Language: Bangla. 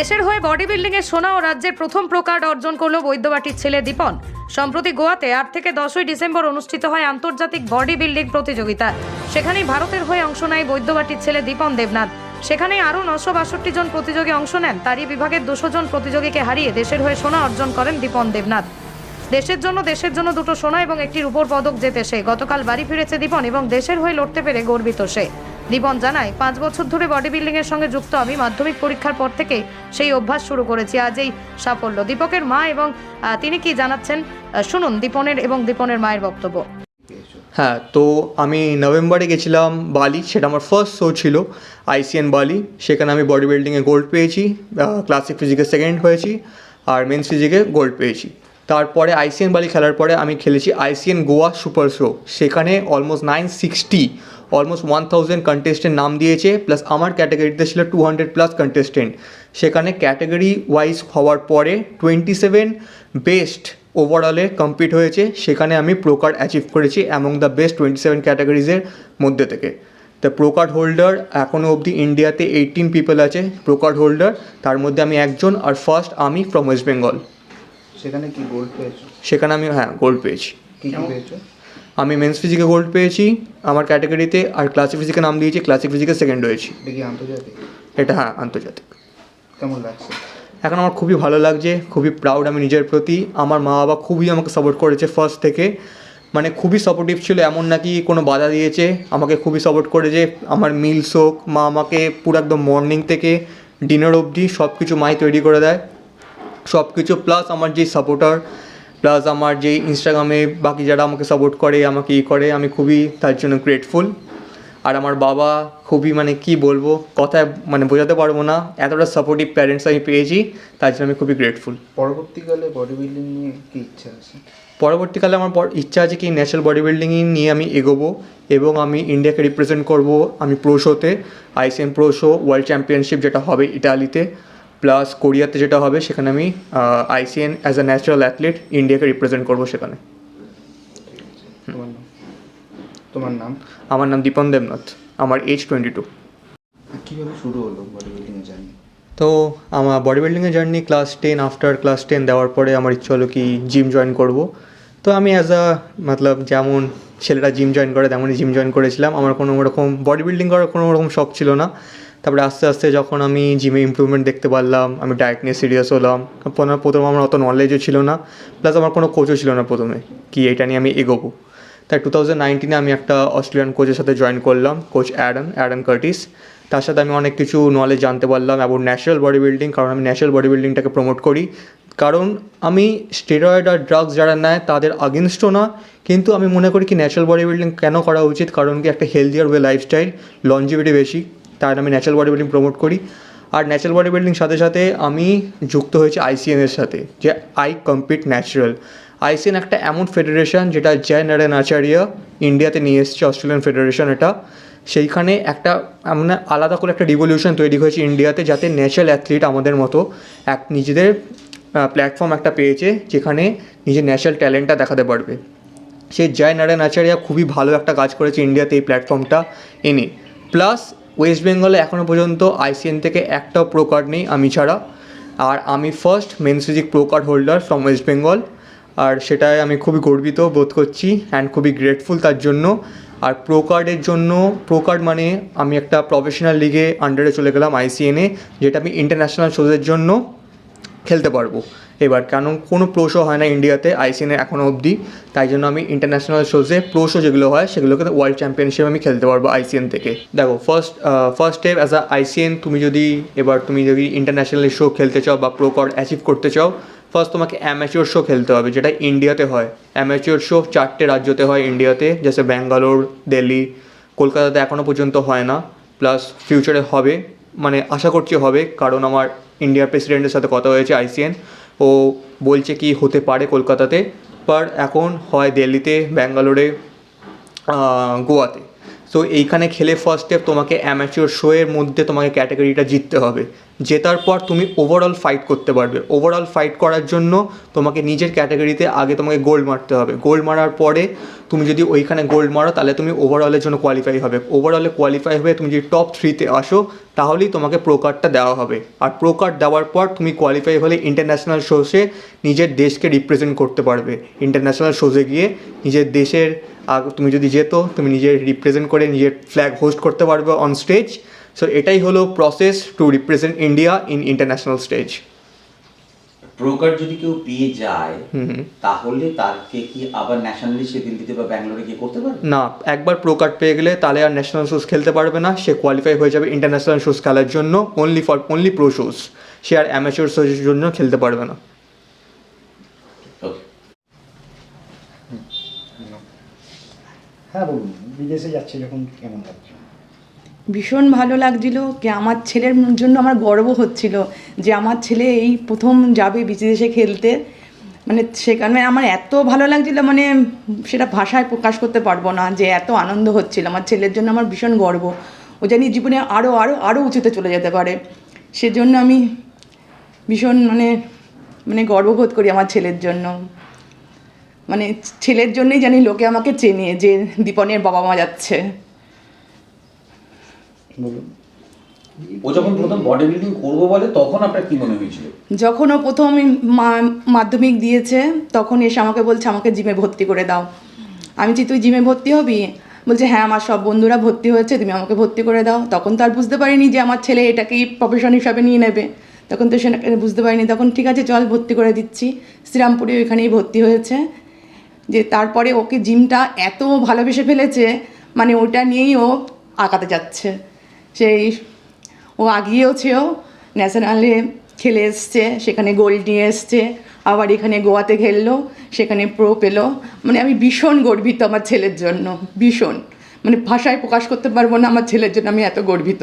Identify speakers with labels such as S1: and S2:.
S1: দেশের হয়ে বডি বিল্ডিং এর সোনা ও রাজ্যের প্রথম প্রকার্ড অর্জন করল বৈদ্যবাটির ছেলে দীপন। সম্প্রতি গোয়াতে আট থেকে দশই ডিসেম্বর অনুষ্ঠিত হয় আন্তর্জাতিক বডি বিল্ডিং প্রতিযোগিতা। সেখানেই ভারতের হয়ে অংশ নেয় বৈদ্যবাটির ছেলে দীপন দেবনাথ। সেখানে আরও নশো বাষট্টি জন প্রতিযোগী অংশ নেন। তারই বিভাগের দুশো জন প্রতিযোগীকে হারিয়ে দেশের হয়ে সোনা অর্জন করেন দীপন দেবনাথ। দেশের জন্য দেশের জন্য দুটো সোনা এবং একটি রূপোর পদক জেতে সে। গতকাল বাড়ি ফিরেছে দীপন এবং দেশের হয়ে লড়তে পেরে গর্বিত সে। দীপন জানায়, পাঁচ বছর ধরে বডি বিল্ডিং এর সঙ্গে যুক্ত আমি মাধ্যমিক পরীক্ষার পর থেকে সেই অভ্যাস শুরু করেছি। আজ এই সাফল্য। দীপকের মা এবং তিনি কি জানাচ্ছেন? শুনুন দীপনের এবং দীপনের মায়ের বক্তব্য।
S2: হ্যাঁ তো আমি নভেম্বরে গেছিলাম বালি, সেটা আমার ফার্স্ট শো ছিল আইসিএন বালি। সেখানে আমি বডি বিল্ডিংয়ে গোল্ড পেয়েছি ক্লাসিক ফিজিকে সেকেন্ড হয়েছি, আর মেন্স ফিজিকে গোল্ড পেয়েছি। তারপরে আইসিএন বালি খেলার পরে আমি খেলেছি আইসিএন গোয়া সুপার শো সেখানে almost nine sixty almost one thousand contestant নাম দিয়েছে প্লাস আমার ক্যাটাগরিতে ছিল টু হান্ড্রেড প্লাস কন্টেস্টেন্ট সেখানে ক্যাটাগরি ওয়াইজ হওয়ার পরে টোয়েন্টি সেভেন বেস্ট ওভারঅলে কমপ্লিট হয়েছে। সেখানে আমি প্রো কার্ড অ্যাচিভ করেছি among the best twenty seven ক্যাটাগরিজের মধ্যে থেকে। দ্য প্রো কার্ড হোল্ডার এখনও অবধি ইন্ডিয়াতে এইটিন পিপল আছে প্রো কার্ড হোল্ডার তার মধ্যে আমি একজন আর ফার্স্ট আমি ফ্রম ওয়েস্ট বেঙ্গল
S3: সেখানে কি গোল্ড পেয়েছ?
S2: সেখানে আমি হ্যাঁ গোল্ড পেয়েছি।
S3: কি পেয়েছ?
S2: আমি মেন্স ফিজিকে গোল্ড পেয়েছি আমার ক্যাটাগরিতে আর ক্লাসিক ফিজিকে নাম দিয়েছি ক্লাসিক ফিজিকে সেকেন্ড হয়েছি।
S3: এটা আন্তর্জাতিক?
S2: এটা হ্যাঁ আন্তর্জাতিক।
S3: কেমন লাগছে?
S2: এখন আমার খুবই ভালো লাগছে খুবই প্রাউড আমি নিজের প্রতি। আমার মা বাবা খুবই আমাকে সাপোর্ট করেছে ফার্স্ট থেকে। মানে খুবই সাপোর্টিভ ছিল এমন নাকি কোনো বাধা দিয়েছে। আমাকে খুবই সাপোর্ট করেছে আমার মিলস হোক মা আমাকে পুরো একদম মর্নিং থেকে ডিনার অবধি সব কিছু মাই তৈরি করে দেয়। সব কিছু প্লাস আমার যেই সাপোর্টার প্লাস আমার যেই ইনস্টাগ্রামে বাকি যারা আমাকে সাপোর্ট করে আমাকে ই করে আমি খুবই তার জন্য গ্রেটফুল আর আমার বাবা খুবই মানে কি বলব কথায় মানে বোঝাতে পারব না এতটা সাপোর্টিভ প্যারেন্টস আমি পেয়েছি তার জন্য আমি খুবই গ্রেটফুল
S3: পরবর্তীকালে বডি বিল্ডিং নিয়ে কি ইচ্ছা আছে?
S2: পরবর্তীকালে আমার ইচ্ছা আছে কি ন্যাশনাল বডি বিল্ডিং নিয়ে আমি এগোবো এবং আমি ইন্ডিয়াকে রিপ্রেজেন্ট করব আমি প্রো শোতে ICM pro show world championship যেটা হবে ইটালিতে। প্লাস কোরিয়াতে যেটা হবে সেখানে আমি ICN as a natural athlete ইন্ডিয়াকে রিপ্রেজেন্ট করব সেখানে।
S3: তোমার নাম?
S2: আমার নাম দীপন দেবনাথ। আমার এজ টোয়েন্টি টু
S3: কীভাবে শুরু হলো বডি জার্নি
S2: তো আমার বডি বিল্ডিংয়ের journey class ten after class ten দেওয়ার পরে আমার ইচ্ছা হলো কি জিম জয়েন করব। তো আমি অ্যাজ আ মতলব যেমন ছেলেরা জিম জয়েন করে তেমনই জিম জয়েন করেছিলাম। আমার কোনো রকম বডি বিল্ডিং করার কোনো রকম শখ ছিল না। তারপরে আস্তে আস্তে যখন আমি জিমে ইমপ্রুভমেন্ট দেখতে পারলাম, আমি ডায়েট নিয়ে সিরিয়াস হলাম, প্রথমে আমার অত নলেজও ছিল না প্লাস আমার কোনো কোচও ছিল না প্রথমে, কি এটা নিয়ে আমি এগোবো। তাই টু থাউজেন্ড নাইনটিনে আমি একটা অস্ট্রেলিয়ান কোচের সাথে জয়েন করলাম কোচ অ্যাডান অ্যাডান কার্টিস তার সাথে আমি অনেক কিছু নলেজ জানতে পারলাম এবং ন্যাচারাল বডি বিল্ডিং কারণ আমি ন্যাচারাল বডি বিল্ডিংটাকে প্রমোট করি। কারণ আমি স্টেরয়েড আর ড্রাগস যারা নেয়, তাদের আগেনস্টও না, কিন্তু আমি মনে করি কি ন্যাচারাল বডি বিল্ডিং কেন করা উচিত? কারণ কি একটা হেলদিয়ার ওয়ে লাইফস্টাইল লঞ্জিভিটি বেশি। তাই আমি ন্যাচারাল বডি বিল্ডিং প্রমোট করি। আর ন্যাচারাল বডি বিল্ডিং সাথে সাথে আমি যুক্ত হয়েছি আইসিএনের সাথে, যে আই কম্পিট ন্যাচারাল আইসিএন একটা এমন ফেডারেশন যেটা জয় নারায়ণ আচার্য ইন্ডিয়াতে নিয়ে এসছে অস্ট্রেলিয়ান ফেডারেশন এটা। সেইখানে একটা মানে আলাদা করে একটা রিভলিউশন তৈরি হয়েছে ইন্ডিয়াতে যাতে ন্যাচারাল অ্যাথলিট আমাদের মতো এক নিজেদের প্ল্যাটফর্ম একটা পেয়েছে, যেখানে নিজের ন্যাচারাল ট্যালেন্টটা দেখাতে পারবে। সেই জয় নারায়ণ আচার্য খুবই ভালো একটা কাজ করেছে ইন্ডিয়াতে এই প্ল্যাটফর্মটা এনে। প্লাস ওয়েস্ট বেঙ্গলে এখনও পর্যন্ত আইসিএন থেকে একটাও প্রো কার্ড নেই আমি ছাড়া। আর আমি first men's physique pro card holder from West Bengal আর সেটায় আমি খুবই গর্বিত বোধ করছি অ্যান্ড খুবই গ্রেটফুল তার জন্য। আর প্রো কার্ডের জন্য প্রো কার্ড মানে আমি একটা প্রফেশনাল লিগে আন্ডারে চলে গেলাম আইসিএনে যেটা আমি ইন্টারন্যাশনাল শোজের জন্য খেলতে পারব। এবার কারণ কোনো প্রো শো হয় না ইন্ডিয়াতে আইসিএনে এখনও অবধি। তাই জন্য আমি ইন্টারন্যাশনাল শোজে প্রো শো যেগুলো হয়, সেগুলোকে ওয়ার্ল্ড চ্যাম্পিয়নশিপ আমি খেলতে পারব আইসিএন থেকে। দেখো first first step as a ICN তুমি যদি, এবার তুমি যদি ইন্টারন্যাশনাল শো খেলতে চাও বা প্রো কার্ড অ্যাচিভ করতে চাও ফার্স্ট তোমাকে অ্যাম্যাচিওর শো খেলতে হবে, যেটা ইন্ডিয়াতে হয়। অ্যাম্যাচিওর শো চারটে রাজ্যতে হয় ইন্ডিয়াতে যেসে ব্যাঙ্গালোর, দিল্লি, কলকাতাতে এখনও পর্যন্ত হয় না। প্লাস ফিউচারে হবে মানে আশা করছি হবে, কারণ আমার ইন্ডিয়ার প্রেসিডেন্টের সাথে কথা হয়েছে আইসিএন ও বলছে কি হতে পারে কলকাতাতে পার এখন হয় দিল্লিতে ব্যাঙ্গালোরে গোয়াতে। সো এইখানে খেলে ফার্স্ট স্টেপ তোমাকে অ্যামাচিওর শোয়ের মধ্যে তোমাকে ক্যাটাগরিটা জিততে হবে। জেতার পর তুমি ওভারঅল ফাইট করতে পারবে। ওভারঅল ফাইট করার জন্য তোমাকে নিজের ক্যাটাগরিতে আগে তোমাকে গোল্ড মারতে হবে। গোল্ড মারার পরে তুমি যদি ওইখানে গোল্ড মারো, তাহলে তুমি ওভারঅলের জন্য কোয়ালিফাই হবে। ওভারঅলে কোয়ালিফাই হয়ে তুমি যদি টপ থ্রিতে আসো, তাহলেই তোমাকে প্রো কার্ডটা দেওয়া হবে। আর প্রো কার্ড দেওয়ার পর তুমি কোয়ালিফাই হলে ইন্টারন্যাশনাল শোসে নিজের দেশকে রিপ্রেজেন্ট করতে পারবে। ইন্টারন্যাশনাল শোসে গিয়ে নিজের দেশের আগ- তুমি যদি যেত তুমি নিজের রিপ্রেজেন্ট করে নিজের ফ্ল্যাগ হোস্ট করতে পারবে অন স্টেজ সো এটাই হলো process to represent India in international stage
S4: pro যদি কেউ পেয়ে যায় তাহলে তারকে কি আবার ন্যাশনালি সে দিল্লিতে বা ব্যাঙ্গালোরে গিয়ে করতে পারবে?
S2: না একবার প্রো কার্ড পেয়ে গেলে তাহলে আর ন্যাশনাল শোজ খেলতে পারবে না। সে কোয়ালিফাই হয়ে যাবে ইন্টারন্যাশনাল শোজ খেলার জন্য only for only pro shows সে আর অ্যামেচিওর শোজের জন্য খেলতে পারবে না।
S4: ওকে
S5: হ্যাঁ বিদেশে যাচ্ছে যখন কেমন লাগছে?
S6: ভীষণ ভালো লাগছিল কি আমার ছেলের জন্য আমার গর্ব হচ্ছিল যে আমার ছেলে এই প্রথম যাবে বিদেশে খেলতে। মানে সেখানে আমার এত ভালো লাগছিল মানে সেটা ভাষায় প্রকাশ করতে পারব না যে এত আনন্দ হচ্ছিল। আমার ছেলের জন্য আমার ভীষণ গর্ব। ও জানি জীবনে আরও আরও আরও উঁচুতে চলে যেতে পারে। সেজন্য আমি ভীষণ মানে মানে গর্ববোধ করি আমার ছেলের জন্য। মানে ছেলের জন্যই জানি লোকে আমাকে চেনে যে দীপনের বাবা মা যাচ্ছে
S4: ও যখন প্রথম বডি বিল্ডিং করব বলে তখন আপনার কি মনে হয়েছিল?
S6: যখন ও প্রথম মাধ্যমিক দিয়েছে তখন এসে আমাকে বলছে আমাকে জিমে ভর্তি করে দাও। আমি যে তুই জিমে ভর্তি হবি? বলছে হ্যাঁ আমার সব বন্ধুরা ভর্তি হয়েছে তুমি আমাকে ভর্তি করে দাও। তখন তো আর বুঝতে পারিনি যে আমার ছেলে এটাকেই প্রফেশন হিসাবে নিয়ে নেবে। তখন তো সে বুঝতে পারিনি। তখন ঠিক আছে চল ভর্তি করে দিচ্ছি। শ্রীরামপুরে ওইখানেই ভর্তি হয়েছে। যে তারপরে ওকে জিমটা এত ভালোবেসে ফেলেছে মানে ওটা নিয়েই ও আঁকাতে যাচ্ছে। সেই ও আগিয়েওছেও ন্যাশনালে খেলে এসছে, সেখানে গোল্ড নিয়ে এসছে, আবার এখানে গোয়াতে খেললো, সেখানে প্রো পেল। মানে আমি ভীষণ গর্বিত আমার ছেলের জন্য, ভীষণ। মানে ভাষায় প্রকাশ করতে পারব না আমার ছেলের জন্য, আমি এত গর্বিত।